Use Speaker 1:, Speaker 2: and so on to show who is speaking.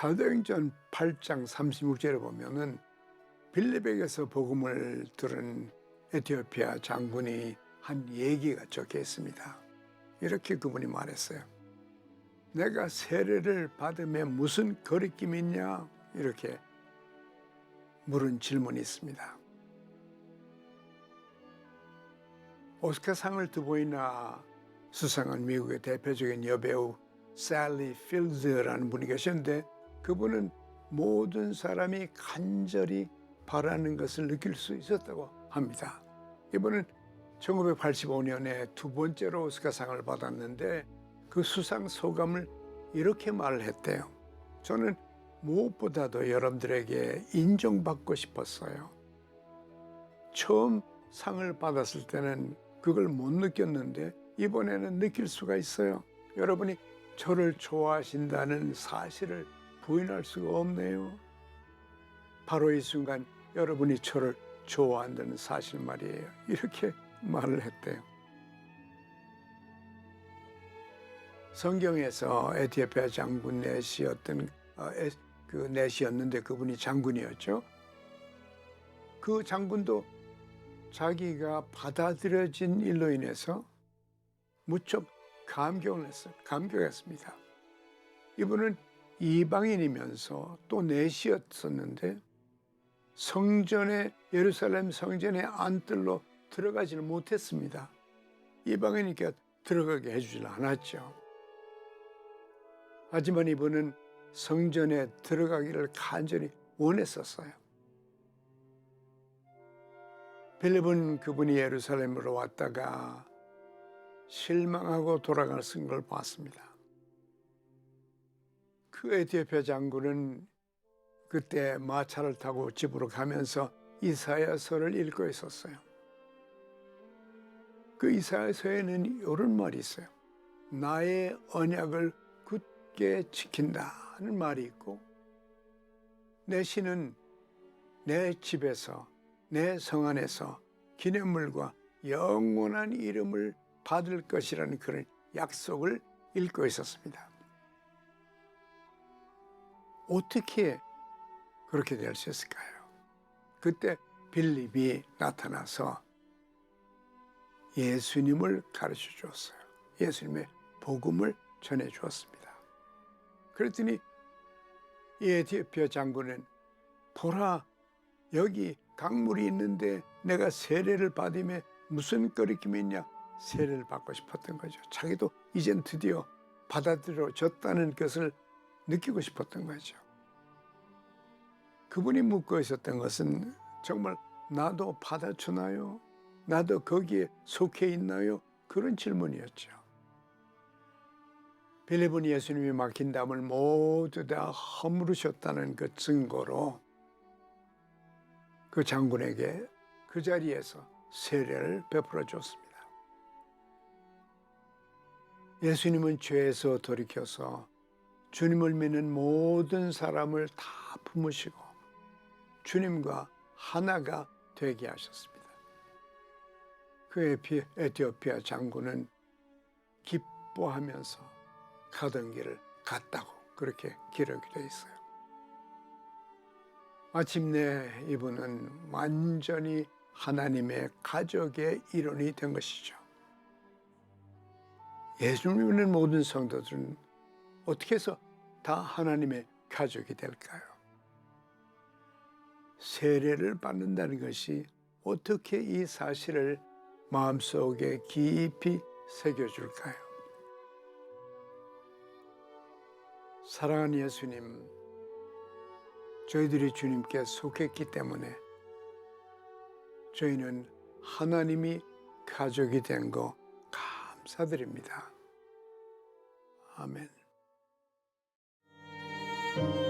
Speaker 1: 사도행전 8장 36절에 보면은 빌립에게서 복음을 들은 에티오피아 장군이 한 얘기가 적혀 있습니다. 이렇게 그분이 말했어요. 내가 세례를 받으면 무슨 거리낌이 있냐? 이렇게 물은 질문이 있습니다. 오스카상을 두 번이나 수상한 미국의 대표적인 여배우 셀리 필드라는 분이 계셨는데 그분은 모든 사람이 간절히 바라는 것을 느낄 수 있었다고 합니다. 이분은 1985년에 두 번째로 오스카상을 받았는데 그 수상 소감을 이렇게 말을 했대요. 저는 무엇보다도 여러분들에게 인정받고 싶었어요. 처음 상을 받았을 때는 그걸 못 느꼈는데 이번에는 느낄 수가 있어요. 여러분이 저를 좋아하신다는 사실을 부인할 수가 없네요. 바로 이 순간 여러분이 저를 좋아한다는 사실 말이에요. 이렇게 말을 했대요. 성경에서 에티오피아 장군 넷이었던 어, 에, 그 넷이었는데 그분이 장군이었죠. 그 장군도 자기가 받아들여진 일로 인해서 무척 감격을 했어요. 감격했습니다. 이분은 이방인이면서 또 넷이었었는데 성전에 예루살렘 성전의 안뜰로 들어가지를 못했습니다. 이방이니까 들어가게 해주질 않았죠. 하지만 이분은 성전에 들어가기를 간절히 원했었어요. 빌립은 그분이 예루살렘으로 왔다가 실망하고 돌아가는 걸 봤습니다. 그 에티오피아 장군은 그때 마차를 타고 집으로 가면서 이사야서를 읽고 있었어요. 그 이사야서에는 이런 말이 있어요. 나의 언약을 굳게 지킨다는 말이 있고 내 신은 내 집에서 내 성 안에서 기념물과 영원한 이름을 받을 것이라는 그런 약속을 읽고 있었습니다. 어떻게 그렇게 될 수 있을까요? 그때 빌립이 나타나서 예수님을 가르쳐 주었어요. 예수님의 복음을 전해 주었습니다. 그랬더니 이 에티오피아 장군은 보라 여기 강물이 있는데 내가 세례를 받으면 무슨 거리낌이 있냐 세례를 받고 싶었던 거죠. 자기도 이젠 드디어 받아들여졌다는 것을 느끼고 싶었던 거죠. 그분이 묻고 있었던 것은 정말 나도 받아주나요? 나도 거기에 속해 있나요? 그런 질문이었죠. 빌립은 예수님이 막힌 담을 모두 다 허물으셨다는 그 증거로 그 장군에게 그 자리에서 세례를 베풀어 줬습니다. 예수님은 죄에서 돌이켜서 주님을 믿는 모든 사람을 다 품으시고 주님과 하나가 되게 하셨습니다. 그 에티오피아 장군은 기뻐하면서 가던 길을 갔다고 그렇게 기록이 되어 있어요. 마침내 이분은 완전히 하나님의 가족의 일원이 된 것이죠. 예수님을 믿는 모든 성도들은 어떻게 해서 다 하나님의 가족이 될까요? 세례를 받는다는 것이 어떻게 이 사실을 마음속에 깊이 새겨줄까요? 사랑하는 예수님, 저희들이 주님께 속했기 때문에 저희는 하나님이 가족이 된 거 감사드립니다. 아멘. thank you.